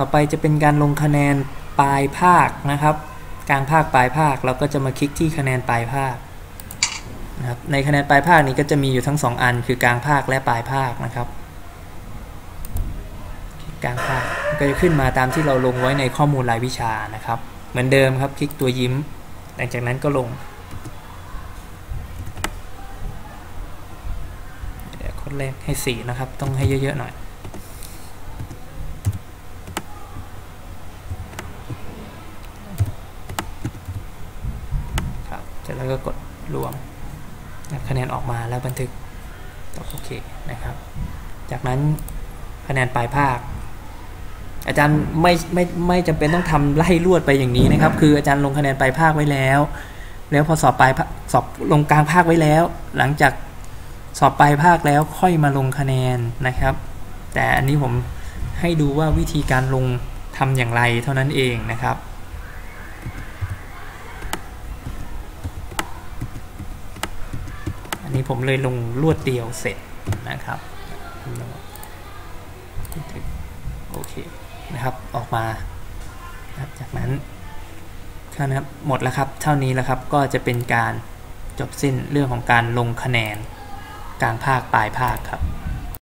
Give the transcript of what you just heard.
ต่อไปจะเป็นการลงคะแนนปลายภาคนะครับ กลางภาคปลายภาคเราก็จะมาคลิกที่คะแนนปลายภาคนะครับในคะแนนปลายภาคนี้ก็จะมีอยู่ทั้งสองอัน คือกลางภาคและปลายภาคนะครับ กลางภาคก็จะขึ้นมาตามที่เราลงไว้ในข้อมูลรายวิชานะครับ เหมือนเดิมครับคลิกตัวยิ้ม หลังจากนั้นก็ลงเดี๋ยวคนแรกให้สีนะครับ ต้องให้เยอะๆหน่อย ครับ เสร็จแล้วก็กดรวมคะแนนออกมาแล้วบันทึกต่อโอเคนะครับ จากนั้นคะแนนปลายภาค อาจารย์ไม่ไม่ไม่จำเป็นต้องทำไล่รวดไปอย่างนี้นะครับ คืออาจารย์ลงคะแนนปลายภาคไว้แล้ว แล้วพอสอบปลายสอบลงกลางภาคไว้แล้ว หลังจากสอบปลายภาคแล้วค่อยมาลงคะแนนนะครับ แต่อันนี้ผมให้ดูว่าวิธีการลงทำอย่างไรเท่านั้นเองนะครับ นี้ผมเลยลงลวดเดียวเสร็จนะครับโอเคนะครับออกมาจากนั้นเท่านะครับหมดแล้วครับเท่านี้แล้วครับก็จะเป็นการจบสิ้นเรื่องของการลงคะแนนกลางภาคปลายภาคครับ